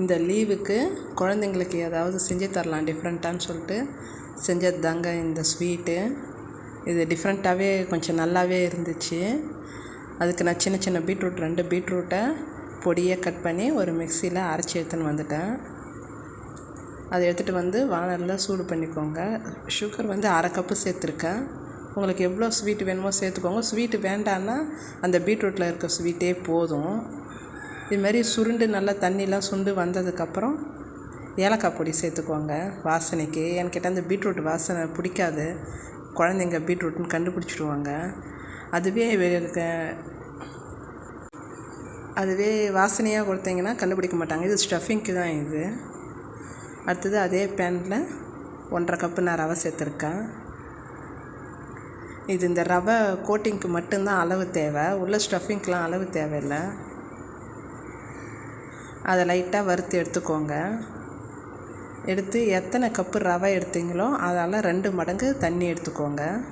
இந்த லீவுக்கு குழந்தைங்களுக்கு ஏதாவது செஞ்சு தரலாம் டிஃப்ரெண்ட்டான்னு சொல்லிட்டு. செஞ்சது தாங்க இந்த ஸ்வீட்டு. இது டிஃப்ரெண்ட்டாகவே கொஞ்சம் நல்லாவே இருந்துச்சு. அதுக்கு நான் சின்ன சின்ன பீட்ரூட் ரெண்டு பீட்ரூட்டை பொடியாக கட் பண்ணி ஒரு மிக்சியில் அரைச்சி எடுத்துன்னு வந்துட்டேன். அதை எடுத்துகிட்டு வந்து வானலில் சூடு பண்ணிக்கோங்க. சுகர் வந்து அரை கப்பு சேர்த்துருக்கேன். உங்களுக்கு எவ்வளோ ஸ்வீட் வேணுமோ சேர்த்துக்கோங்க. ஸ்வீட்டு வேண்டான்னா அந்த பீட்ரூட்டில் இருக்க ஸ்வீட்டே போதும். இதுமாரி சுருண்டு நல்லா தண்ணிலாம் சுண்டு வந்ததுக்கப்புறம் ஏலக்காய் பொடி சேர்த்துக்கோங்க வாசனைக்கு. என்கிட்ட அந்த பீட்ரூட் வாசனை பிடிக்காது. குழந்தைங்க பீட்ரூட்னு கண்டுபிடிச்சிடுவாங்க. அதுவே அதுவே வாசனையாக கொடுத்தீங்கன்னா கண்டுபிடிக்க மாட்டாங்க. இது ஸ்டஃபிங்க்கு தான் இது. அடுத்தது அதே பேனில் ஒன்றரை கப்பு நான் ரவை சேர்த்துருக்கேன். இது இந்த ரவை கோட்டிங்க்கு மட்டும்தான் அளவு தேவை. உள்ள ஸ்டஃபிங்க்கெலாம் அளவு தேவையில்லை. அதை லைட்டாக வறுத்து எடுத்துக்கோங்க. எடுத்து எத்தனை கப்பு ரவை எடுத்தீங்களோ அதால் ரெண்டு மடங்கு தண்ணி எடுத்துக்கோங்க.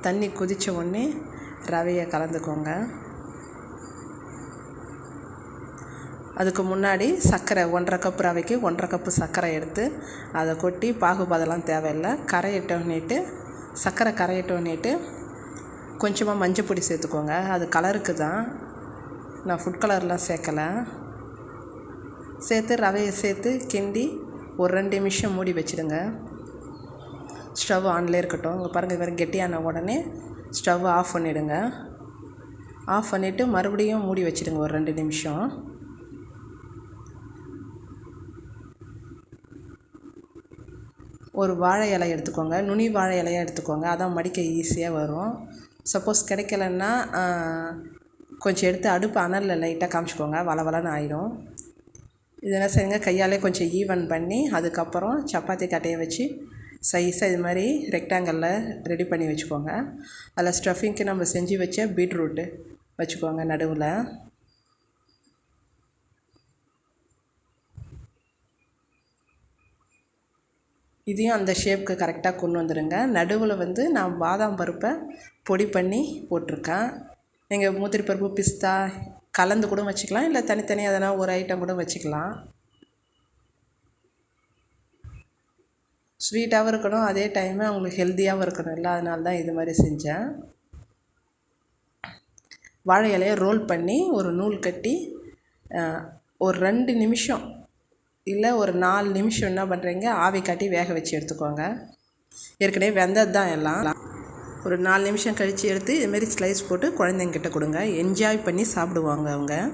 தண்ணி கொதித்த உடனே ரவையை கலந்துக்கோங்க. அதுக்கு முன்னாடி சர்க்கரை ஒன்றரை கப்பு ரவைக்கு ஒன்றரை கப்பு சர்க்கரை எடுத்து அதை கொட்டி பாகுபாதெல்லாம் தேவையில்லை. கரையிட்டோன்னிட்டு சர்க்கரை கரையிட்டோன்னிட்டு கொஞ்சமாக மஞ்சள் பொடி சேர்த்துக்கோங்க. அது கலருக்கு தான். நான் ஃபுட் கலர்லாம் சேர்க்கலை. சேர்த்து ரவையை சேர்த்து கிண்டி ஒரு ரெண்டு நிமிஷம் மூடி வச்சுடுங்க. ஸ்டவ் ஆன்லேயே இருக்கட்டும். இங்கே பாருங்கள் இது கெட்டியான உடனே ஸ்டவ் ஆஃப் பண்ணிவிடுங்க ஆஃப் பண்ணிவிட்டு மறுபடியும் மூடி வச்சுடுங்க ஒரு ரெண்டு நிமிஷம். ஒரு வாழை இலை எடுத்துக்கோங்க. நுனி வாழை இலையாக எடுத்துக்கோங்க. அதான் மடிக்க ஈஸியாக வரும். சப்போஸ் கிடைக்கலன்னா கொஞ்சம் எடுத்து அடுப்பு அனலில் லைட்டாக காமிச்சிக்கோங்க. வளவலன்னு ஆயிடும் இதெல்லாம் செய்யுங்க. கையாலே கொஞ்சம் ஈவன் பண்ணி அதுக்கப்புறம் சப்பாத்தி கட்டையை வச்சு சைஸாக இது மாதிரி ரெக்டாங்கிளில் ரெடி பண்ணி வச்சுக்கோங்க. அதில் ஸ்டஃபிங்க்கு நம்ம செஞ்சு வச்ச பீட்ரூட்டு வச்சுக்கோங்க நடுவில். இதையும் அந்த ஷேப்புக்கு கரெக்டாக கொண்டு வந்துடுங்க நடுவில் வந்து நான் பாதாம் பருப்பை பொடி பண்ணி போட்டிருக்கேன். நீங்கள் முந்திரி பருப்பு பிஸ்தா கலந்து கூட வச்சுக்கலாம். இல்லை தனித்தனியாக எதனா ஒரு ஐட்டம் கூட வச்சுக்கலாம். ஸ்வீட்டாகவும் இருக்கணும். அதே டைமு அவங்களுக்கு ஹெல்த்தியாகவும் இருக்கணும். இல்லை அதனால தான் இது மாதிரி செஞ்சேன். வாழை இலையை ரோல் பண்ணி ஒரு நூல் கட்டி ஒரு ரெண்டு நிமிஷம் இல்லை ஒரு நாலு நிமிஷம் என்ன பண்ணுறீங்க ஆவி காட்டி வேக வச்சு எடுத்துக்கோங்க. ஏற்கனவே வெந்தது தான் எல்லாம். ஒரு நாலு நிமிஷம் கழித்து எடுத்து இதுமாரி ஸ்லைஸ் போட்டு குழந்தைங்கிட்ட கொடுங்க. என்ஜாய் பண்ணி சாப்பிடுவாங்க அவங்க.